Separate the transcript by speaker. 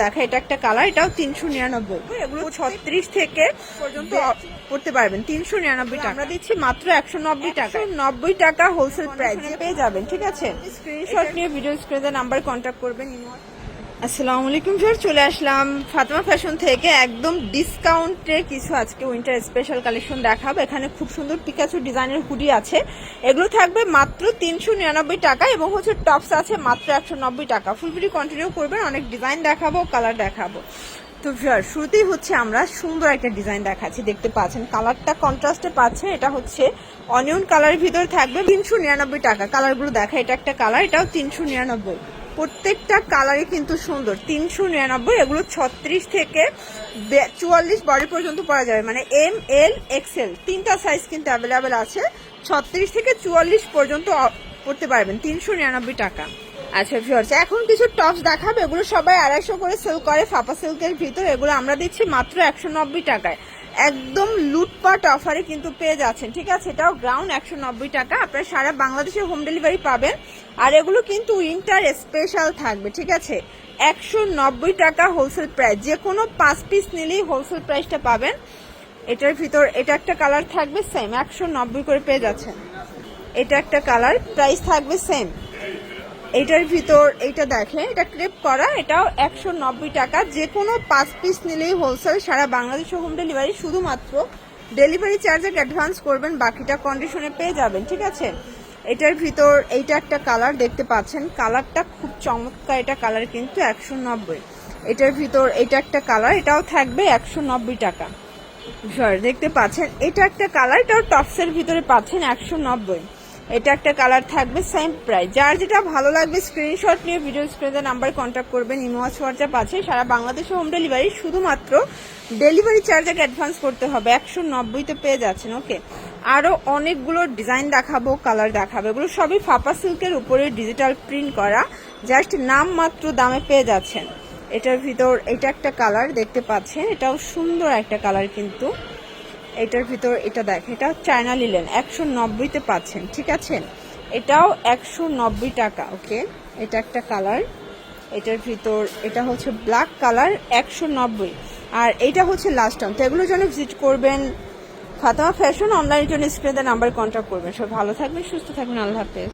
Speaker 1: দেখা এটা একটা কালার এটাও তিনশো নিরানব্বই। এগুলো ছত্রিশ থেকে পর্যন্ত করতে পারবেন তিনশো নিরানব্বই টাকা। আমরা দিচ্ছি মাত্র একশো নব্বই টাকা নব্বই টাকা হোলসেল প্রাইস পেয়ে যাবেন ঠিক আছে? স্ক্রিনশট নিয়ে ভিডিও স্ক্রিনে নাম্বার কন্ট্যাক্ট করবেন আসসালামু আলাইকুম স্যার চলে আসলাম ফাতেমা ফ্যাশন থেকে একদম ডিসকাউন্টে কিছু আজকে উইন্টার স্পেশাল কালেকশন দেখাবো। এখানে খুব সুন্দর পিকাচু ডিজাইনের হুডি আছে। এগুলো থাকবে মাত্র তিনশো নিরানব্বই টাকা এবং হচ্ছে টপস আছে মাত্র একশো নব্বই টাকা। ফুল কন্টিনিউ করবেন, অনেক ডিজাইন দেখাবো কালার দেখাবো। তো শুরুতেই হচ্ছে আমরা সুন্দর একটা ডিজাইন দেখাচ্ছি, দেখতে পাচ্ছেন। কালারটা কন্ট্রাস্টে পাচ্ছেন এটা হচ্ছে অনিয়ন কালারের ভিতরে থাকবে তিনশো নিরানব্বই টাকা। কালারগুলো দেখা, এটা একটা কালার এটাও তিনশো নিরানব্বই। প্রত্যেকটা কালারই কিন্তু সুন্দর। তিনশো নিরানব্বই, এগুলো ছত্রিশ থেকে চুয়াল্লিশ বডি পর্যন্ত পরা যাবে। মানে এম এল এক্সেল তিনটা সাইজ কিন্তু অ্যাভেলেবেল আছে। ছত্রিশ থেকে চুয়াল্লিশ পর্যন্ত পড়তে পারবেন। তিনশো নিরানব্বই টাকা। আচ্ছা ভিউয়ার্স এখন কিছু টপস দেখাবে। এগুলো সবাই আড়াইশো করে সেল করে ফাপা সিল্কের ভিতর। এগুলো আমরা দিচ্ছি মাত্র একশো নব্বই টাকায়। একদম লুটপাট অফারে কিন্তু পেয়ে যাচ্ছেন। ঠিক আছে, এটাও গ্রাউন্ড একশো নব্বই টাকা। আপনারা সারা বাংলাদেশে হোম ডেলিভারি পাবেন। আর এগুলো কিন্তু উইন্টার স্পেশাল থাকবে, ঠিক আছে? একশো নব্বই টাকা হোলসেল প্রাইস যে কোনো পাঁচ পিস নিলেই হোলসেল প্রাইসটা পাবেন। এটার ভিতর, এটা একটা কালার থাকবে সেম একশো নব্বই করে পেয়ে যাচ্ছেন। এটা একটা কালার প্রাইস থাকবে সেম এটার ভিতর, এইটা দেখে এটা ক্রেপ করা, এটাও একশো নব্বই টাকা। যে কোনো পাঁচ পিস নিলেই হোলসেল সারা বাংলাদেশে হোম ডেলিভারি শুধুমাত্র ডেলিভারি চার্জে অ্যাডভান্স করবেন, বাকিটা কন্ডিশনে পেয়ে যাবেন, ঠিক আছে? এটার ভিতর এইটা একটা কালার দেখতে পাচ্ছেন। কালারটা খুব চমৎকার এটা কালার কিন্তু একশো নব্বই। এটার ভিতর এটা একটা কালার এটাও থাকবে একশো নব্বই টাকা। সরি দেখতে পাচ্ছেন? এটা একটা কালার এটাও টপসের ভিতরে পাচ্ছেন একশো নব্বই। এটা একটা কালার থাকবে সেম প্রাইস যার যেটা ভালো লাগবে স্ক্রিনশট নিয়ে ভিডিও স্ক্রিনে নাম্বার কন্ট্যাক্ট করবেন ইমোয়াজ হোয়াটসঅ্যাপ আছে। সারা বাংলাদেশে হোম ডেলিভারি শুধুমাত্র ডেলিভারি চার্জের অ্যাডভান্স করতে হবে। একশো নব্বইতে পেয়ে যাচ্ছেন ওকে আরও অনেকগুলো ডিজাইন দেখাবো কালার দেখাবো। এগুলো সবই ফাপা সিল্কের উপরে ডিজিটাল প্রিন্ট করা। জাস্ট নাম মাত্র দামে পেয়ে যাচ্ছেন। এটার ভিতর এটা একটা কালার দেখতে পাচ্ছেন। এটাও সুন্দর একটা কালার কিন্তু। এটার ভিতর এটা দেখ, এটা চায়না লিলেন, একশো নব্বইতে পাচ্ছেন, ঠিক আছে? এটাও একশো নব্বই টাকা, ওকে? এটা একটা কালার, এটার ভিতর এটা হচ্ছে ব্ল্যাক কালার, একশো নব্বই। আর এটা হচ্ছে লাস্ট টাইম তো এগুলোর জন্য ভিজিট করবেন ফাতেমা ফ্যাশন অনলাইনের জন্য স্ক্রিনে নাম্বার কন্ট্যাক্ট করবেন। সব ভালো থাকবেন, সুস্থ থাকবেন, আল্লাহ হাফেজ।